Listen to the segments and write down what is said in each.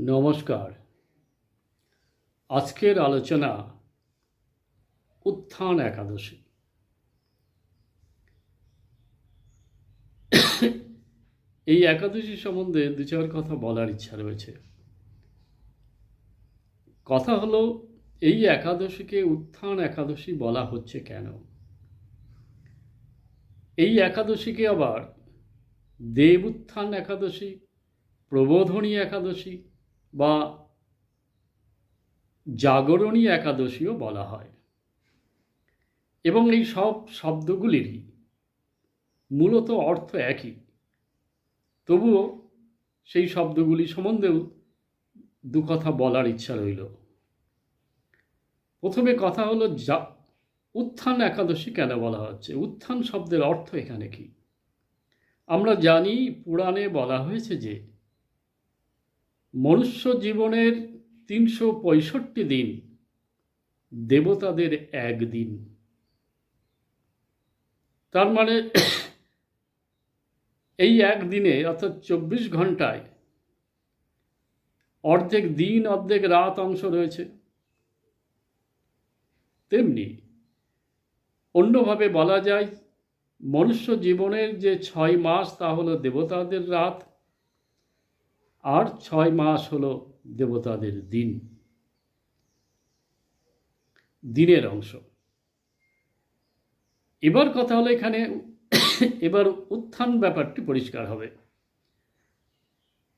নমস্কার। আজকের আলোচনা উত্থান একাদশী। এই একাদশী সম্বন্ধে দু চার কথা বলার ইচ্ছা রয়েছে। কথা হলো, এই একাদশীকে উত্থান একাদশী বলা হচ্ছে কেন? এই একাদশীকে আবার দেব উত্থান একাদশী, প্রবোধনী একাদশী বা জাগরণী একাদশীও বলা হয়। এবং এই সব শব্দগুলিরই মূলত অর্থ একই। তবুও সেই শব্দগুলি সম্বন্ধেও দু কথা বলার ইচ্ছা রইল। প্রথমে কথা হলো যা, উত্থান একাদশী কেন বলা হচ্ছে? উত্থান শব্দের অর্থ এখানে কি? আমরা জানি, পুরাণে বলা হয়েছে যে মনুষ্য জীবনের তিনশো পঁয়ষট্টি দিন, দেবতাদের একদিন। তার মানে এই একদিনে অর্থাৎ চব্বিশ ঘন্টায় অর্ধেক দিন, অর্ধেক রাত অংশ রয়েছে। তেমনি অন্যভাবে বলা যায়, মনুষ্য জীবনের যে ছয় মাস, তা হলো দেবতাদের রাত আর ছয় মাস হলো দেবতাদের দিন। দিনের অংশ। এবার কথা হলো এখানে, এবার উত্থান ব্যাপারটি পরিষ্কার হবে।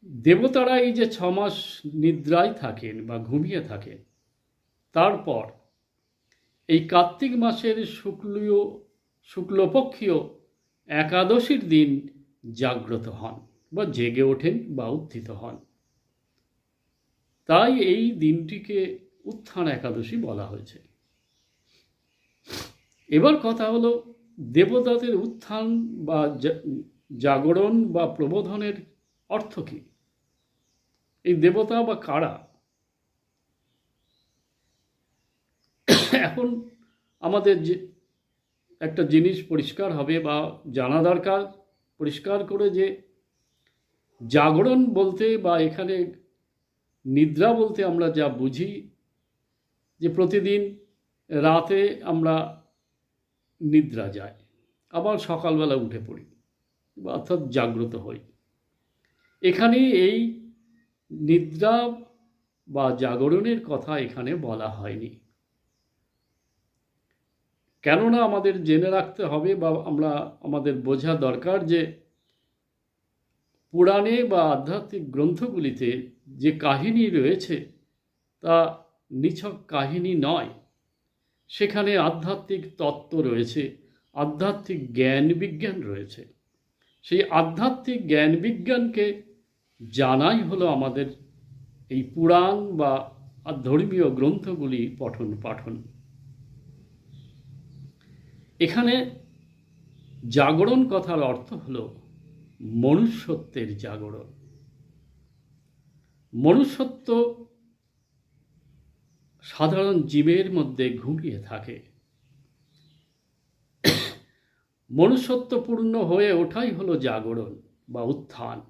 দেবতারা এই যে ছ মাস নিদ্রায় থাকেন বা ঘুমিয়ে থাকেন, তারপর এই কার্তিক মাসের শুক্লীয়, শুক্লপক্ষীয় একাদশীর দিন জাগ্রত হন। বা জেগে ওঠেন বা উত্থিত হন। তাই এই দিনটিকে উত্থান একাদশী বলা হয়েছে। এবার কথা হলো দেবতাদের উত্থান বা জাগরণ বা প্রবোধনের অর্থ কী? এই দেবতা বা কারা? এখন আমাদের যে একটা জিনিস পরিষ্কার হবে বা জানা দরকার, পরিষ্কার করে যে জাগরণ বলতে বা এখানে নিদ্রা বলতে আমরা যা বুঝি, যে প্রতিদিন রাতে আমরা নিদ্রা যাই। আবার সকালবেলা উঠে পড়ি বা অর্থাৎ জাগ্রত হই। এখানে এই নিদ্রা বা জাগরণের কথা এখানে বলা হয়নি। কেননা আমাদের জেনে রাখতে হবে বা আমরা, আমাদের বোঝা দরকার যে পুরাণে বা আধ্যাত্মিক গ্রন্থগুলিতে যে কাহিনী রয়েছে, তা নিছক কাহিনী নয়। সেখানে আধ্যাত্মিক তত্ত্ব রয়েছে, আধ্যাত্মিক জ্ঞান বিজ্ঞান রয়েছে। সেই আধ্যাত্মিক জ্ঞান বিজ্ঞানকে জানাই হলো আমাদের এই পুরাণ বা ধর্মীয় গ্রন্থগুলি পঠন পাঠন। এখানে জাগরণ কথার অর্থ হলো মনুষ্যত্বের জাগরণ। মনুষ্যত্ব সাধারণ জীবের মধ্যে ঘুমিয়ে থাকে। মনুষ্যত্বপূর্ণ হয়ে ওঠাই হলো জাগরণ বা উত্থান।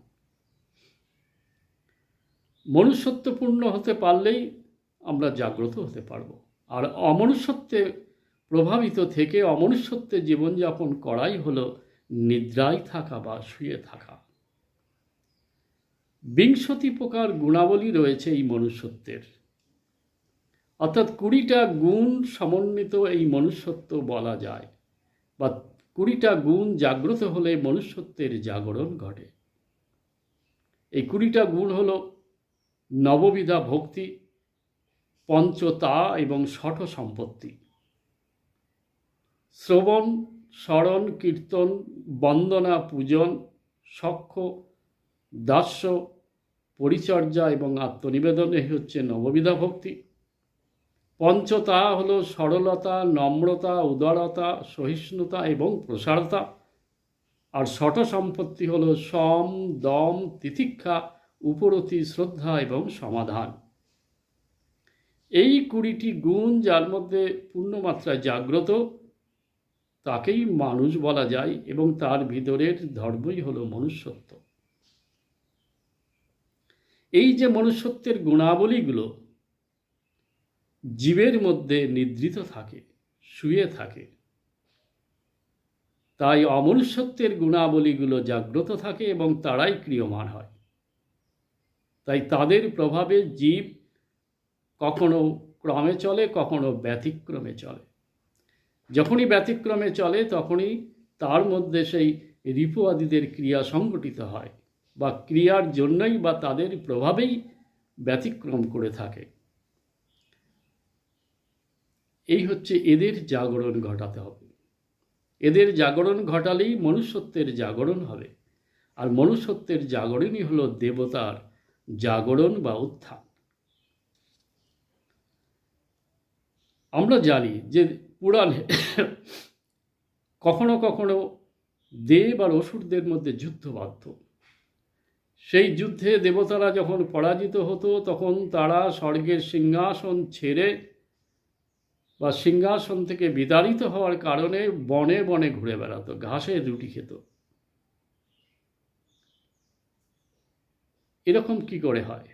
মনুষ্যত্বপূর্ণ হতে পারলেই আমরা জাগ্রত হতে পারব। আর অমনুষ্যত্বে প্রভাবিত থেকে অমনুষ্যত্বে জীবনযাপন করাই হলো নিদ্রায় থাকা বা শুয়ে থাকা। বিংশতি প্রকার গুণাবলী রয়েছে এই মনুষ্যত্বের। অর্থাৎ কুড়িটা গুণ সমন্বিত এই মনুষ্যত্ব বলা যায় বা কুড়িটা গুণ জাগ্রত হলে মনুষ্যত্বের জাগরণ ঘটে। এই কুড়িটা গুণ হল নববিধা ভক্তি, পঞ্চতা এবং ষঠ সম্পত্তি। শ্রবণ স্মরণ, কীর্তন, বন্দনা, পূজন সক্ষ দাস্য, পরিচর্যা এবং আত্মনিবেদন, এই হচ্ছে নববিধা ভক্তি। পঞ্চতা হল সরলতা, নম্রতা, উদারতা, সহিষ্ণুতা এবং প্রসারতা। আর ষট সম্পত্তি হল সম, দম, তিতিক্ষা, উপরতি, শ্রদ্ধা এবং সমাধান। এই কুড়িটি গুণ যার মধ্যে পূর্ণমাত্রায় জাগ্রত। তাকেই মানুষ বলা যায় এবং তার ভিতরের ধর্মই হলো মনুষ্যত্ব। এই যে মনুষ্যত্বের গুণাবলীগুলো জীবের মধ্যে নিদ্রিত থাকে, শুয়ে থাকে, তাই অমনুষ্যত্বের গুণাবলীগুলো জাগ্রত থাকে এবং তারাই ক্রিয়মান হয়। তাই তাদের প্রভাবে জীব কখনো ক্রমে চলে, কখনো ব্যতিক্রমে চলে। যখনই ব্যতিক্রমে চলে, তখনই তার মধ্যে সেই রিপু আদিদের ক্রিয়া সংগঠিত হয় বা ক্রিয়ার জন্যই বা তাদের প্রভাবেই ব্যতিক্রম করে থাকে। এই হচ্ছে এদের জাগরণ ঘটাতে হবে। এদের জাগরণ ঘটালেই মনুষ্যত্বের জাগরণ হবে। আর মনুষ্যত্বের জাগরণই হলো দেবতার জাগরণ বা উত্থান। আমরা জানি যে পুরাণে কখনো কখনো দেব আর অসুরদের মধ্যে যুদ্ধ বাধ্য সেই যুদ্ধে দেবতারা যখন পরাজিত হতো, তখন তারা স্বর্গের সিংহাসন ছেড়ে বা সিংহাসন থেকে বিতাড়িত হওয়ার কারণে বনে বনে ঘুরে বেড়াতো, ঘাসের রুটি খেত। এরকম কি করে হয়?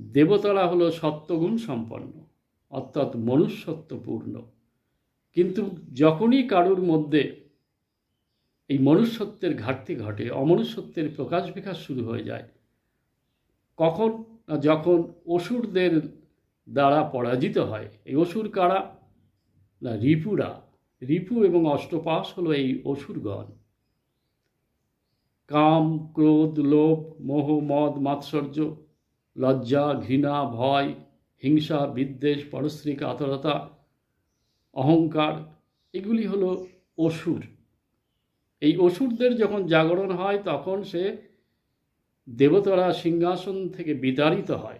দেবতারা হলো সত্যগুণ সম্পন্ন। অর্থাৎ মনুষ্যত্বপূর্ণ। কিন্তু যখনই কারুর মধ্যে এই মনুষ্যত্বের ঘাটতি ঘটে, অমনুষ্যত্বের প্রকাশ বিকাশ শুরু হয়ে যায়, কখন না যখন অসুরদের দ্বারা পরাজিত হয়। এই অসুর কারা? না, রিপুরা। রিপু এবং অষ্টপাশ হলো এই অসুরগণ। কাম, ক্রোধ, লোভ, মোহ, মদ, মাৎসর্য, লজ্জা, ঘৃণা, ভয় হিংসা, বিদ্বেষ পরশ্রী কাতরতা অহংকার, এগুলি হলো অসুর। এই অসুরদের যখন জাগরণ হয়, তখন সে দেবতারা সিংহাসন থেকে বিতাড়িত হয়।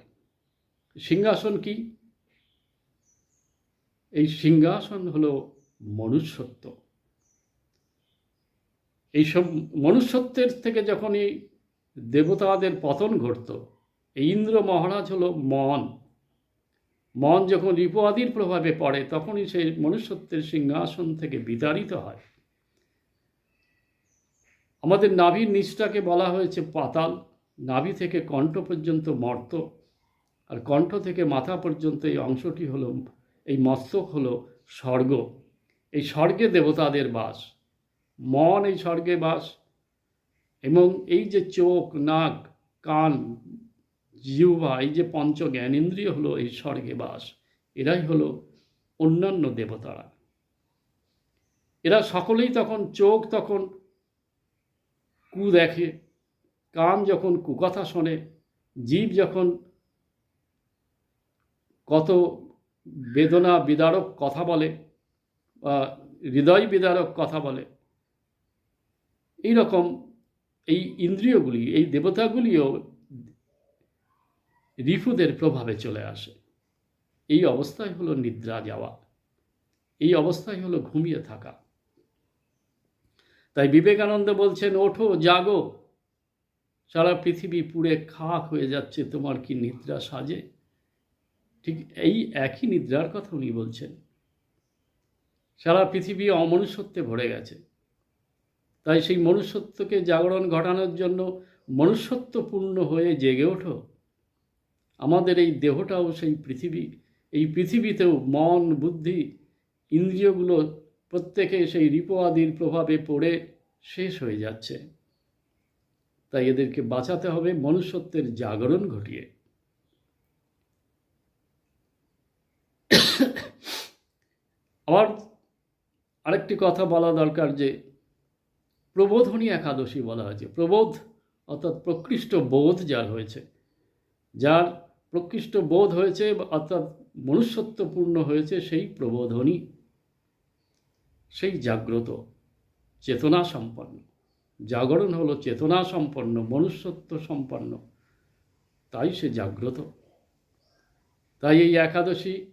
সিংহাসন কি? এই সিংহাসন হলো মনুষ্যত্ব। এইসব মনুষ্যত্বের থেকে যখনই দেবতাদের পতন ঘটত, এই ইন্দ্র মহারাজ হলো মন। মন যখন রিপোয়াদির প্রভাবে পড়ে, তখনই সেই মনুষ্যত্বের সিংহাসন থেকে বিতাড়িত হয়। আমাদের নাভির নিচটাকে বলা হয়েছে পাতাল। নাভি থেকে কণ্ঠ পর্যন্ত মর্ত, আর কণ্ঠ থেকে মাথা পর্যন্ত এই অংশটি হলো, এই মস্তক হলো স্বর্গ। এই স্বর্গে দেবতাদের বাস, মন এই স্বর্গে বাস, এবং এই যে চোখ, নাক, কান জিহ্বা, এই যে পঞ্চ জ্ঞানেন্দ্রিয় হলো এই স্বর্গে বাস, এরাই হলো অন্যান্য দেবতারা। এরা সকলেই তখন চোখ তখন কু দেখে, কান যখন কুকথা শোনে, জীব যখন কত বেদনা বিদারক কথা বলে বা হৃদয় বিদারক কথা বলে এই রকম এই ইন্দ্রিয়গুলি, এই দেবতাগুলিও রিফুদের প্রভাবে চলে আসে। এই অবস্থায় হলো নিদ্রা যাওয়া। এই অবস্থায় হলো ঘুমিয়ে থাকা। তাই বিবেকানন্দ বলছেন, ওঠো, জাগো। সারা পৃথিবী পুড়ে খাক হয়ে যাচ্ছে। তোমার কি নিদ্রা সাজে? ঠিক এই একই নিদ্রার কথা উনি বলছেন। সারা পৃথিবী অমনুষ্যত্বে ভরে গেছে। তাই সেই মনুষ্যত্বকে জাগরণ ঘটানোর জন্য মনুষ্যত্বপূর্ণ হয়ে জেগে ওঠো। আমাদের এই দেহটাও সেই পৃথিবী। এই পৃথিবীতেও মন, বুদ্ধি, ইন্দ্রিয়গুলো প্রত্যেকে সেই রিপো আদির প্রভাবে পড়ে শেষ হয়ে যাচ্ছে। তাই এদেরকে বাঁচাতে হবে, মনুষ্যত্বের জাগরণ ঘটিয়ে। আবার আরেকটি কথা বলা দরকার যে, প্রবোধনী একাদশী বলা হয়েছে। প্রবোধ অর্থাৎ প্রকৃষ্ট বোধ যার হয়েছে, যার প্রকৃষ্ট বোধ হয়েছে অর্থাৎ মনুষ্যত্বপূর্ণ হয়েছে সেই প্রবোধনী, সেই জাগ্রত, চেতনা সম্পন্ন। জাগরণ হলো চেতনা সম্পন্ন, মনুষ্যত্ব সম্পন্ন। তাই সে জাগ্রত। তাই এই একাদশী,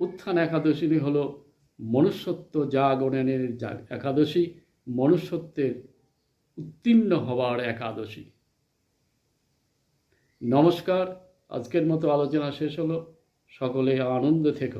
উত্থান একাদশী হলো মনুষ্যত্ব জাগরণের একাদশী, মনুষ্যত্বের উত্তীর্ণ হওয়ার একাদশী। নমস্কার। আজকের মতো আলোচনা শেষ হলো। সকলে আনন্দ থেকো।